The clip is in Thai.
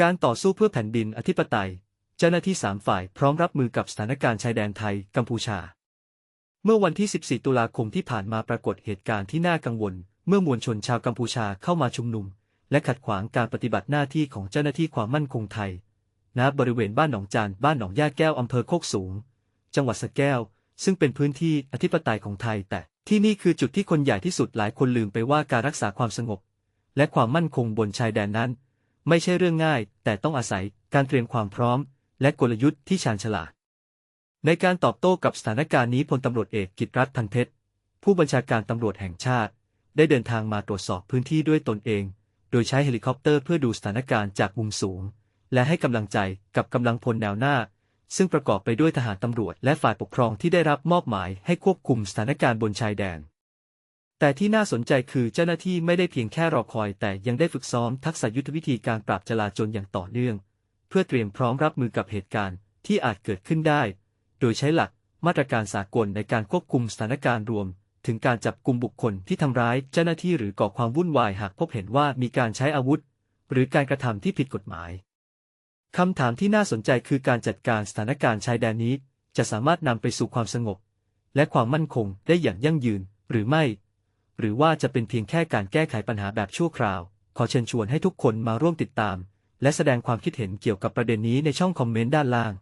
การต่อสู้เพื่อแผ่นดินอธิปไตย เจ้าหน้าที่สามฝ่ายพร้อมรับมือกับสถานการณ์ชายแดนไทยกัมพูชา เมื่อวันที่ 14 ตุลาคมที่ผ่านมาปรากฏเหตุการณ์ที่น่ากังวล เมื่อมวลชนชาวกัมพูชาเข้ามาชุมนุม และขัดขวางการปฏิบัติหน้าที่ของเจ้าหน้าที่ความมั่นคงไทย ณ บริเวณบ้านหนองจาน บ้านหนองย่าแก้วอำเภอโคกสูง จังหวัดสะแก้ว ซึ่งเป็นพื้นที่อธิปไตยของไทย แต่ที่นี่คือจุดที่คนใหญ่ที่สุดหลายคนลืมไปว่าการรักษาความสงบ และความมั่นคงบนชายแดนนั้น ไม่ใช่เรื่องง่าย แต่ต้องอาศัยการเตรียมความพร้อม และกลยุทธ์ที่ชาญฉลาด ในการตอบโต้กับสถานการณ์นี้พลตำรวจเอกกิตรัฐพันเพชรผู้บัญชาการตำรวจแห่งชาติ ได้เดินทางมาตรวจสอบพื้นที่ด้วยตนเอง โดยใช้เฮลิคอปเตอร์เพื่อดูสถานการณ์จากมุมสูง และให้กำลังใจกับกำลังพลแนวหน้า ซึ่งประกอบไปด้วยทหารตำรวจและฝ่ายปกครองที่ได้รับมอบหมายให้ควบคุมสถานการณ์บนชายแดน แต่ที่น่าสนใจคือเจ้าหน้าที่ไม่ได้เพียงแค่รอคอย แต่ยังได้ฝึกซ้อมทักษะยุทธวิธีการปราบจลาจลอย่างต่อเนื่อง เพื่อเตรียมพร้อมรับมือกับเหตุการณ์ที่อาจเกิดขึ้นได้ โดยใช้หลักมาตรการสากลในการควบคุมสถานการณ์รวม ถึงการจับกลุ่มบุคคลที่ทำร้ายเจ้าหน้าที่หรือก่อความวุ่นวายหากพบเห็นว่ามีการใช้อาวุธ หรือการกระทำที่ผิดกฎหมายคำถามที่น่าสนใจคือการจัดการสถานการณ์ชายแดนนี้ จะสามารถนำไปสู่ความสงบ และความมั่นคงได้อย่างยั่งยืนหรือไม่ หรือว่าจะเป็นเพียงแค่การแก้ไขปัญหาแบบชั่วคราว ขอเชิญชวนให้ทุกคนมาร่วมติดตาม และแสดงความคิดเห็นเกี่ยวกับประเด็นนี้ในช่องคอมเมนต์ด้านล่าง